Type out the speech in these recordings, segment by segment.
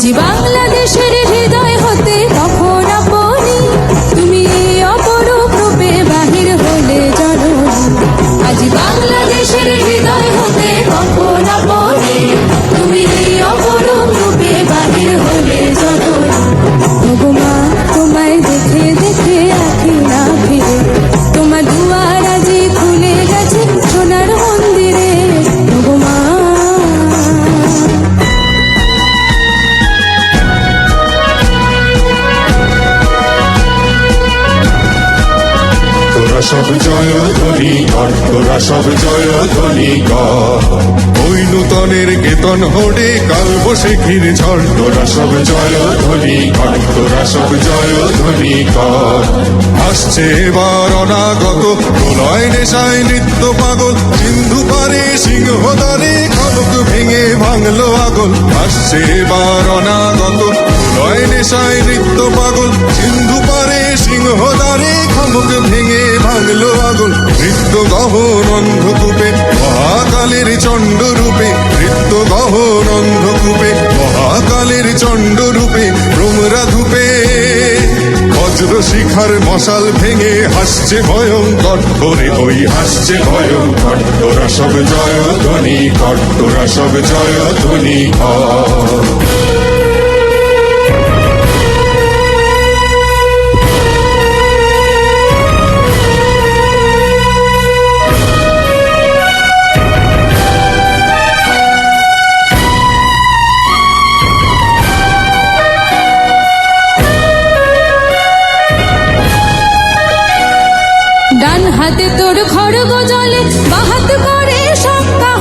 আজ বাংলাদেশের সব জয় ধ্বনি কর, তোরা সব জয় ধ্বনি কর। ওই নূতনের কেতন হোডে কাল বসে ঘির ঝড়, তোরা সব জয় ধ্বনি কর, তোরা সব জয় ধ্বনি কর। আসছে এবার অনাগত, প্রলয় নেশায় নৃত্য পাগল, সিন্ধু পারে সিংহ দ্বারে খনক ভেঙে ভাঙলো আগল। আসছে এবার অনাগত, প্রলয় নেশায় নৃত্য গহন অন্ধকূপে মহাকালের চণ্ড রূপে নৃত্য গহন অন্ধকূপে মহাকালের চণ্ড রূপে ভ্রমরা ধূপে বজ্র শিখার মশাল ভেঙে হাসছে ভয়ঙ্কর ওরে ওই হাসছে ভয়ঙ্কর তোরা সব জয় ধ্বনি কর, তোরা সব জয় ধ্বনি কর। হাতে তোর খড়গ জলে, বাহাত করে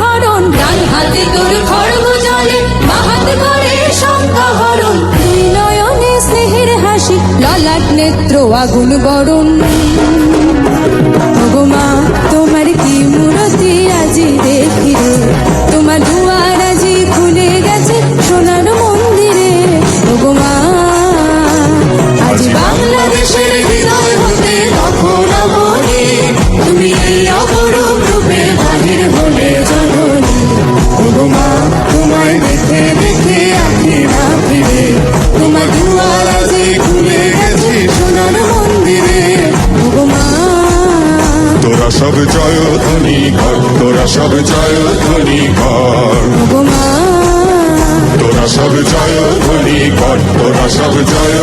হরণ। ডান হাতে তোর খড়গ জলে, বাহাত করে শঙ্কা হরণ। দুই নয়নে স্নেহের হাসি, ললাট নেত্র, আগুন বরণ। ভগমা তোমার কি মূরতি আজি তোরা সব জয় ধ্বনি ঘর তোরা সব জয় ধ্বনি ঘর তোরা সব জয় ধ্বনি ঘর তোরা সব জয়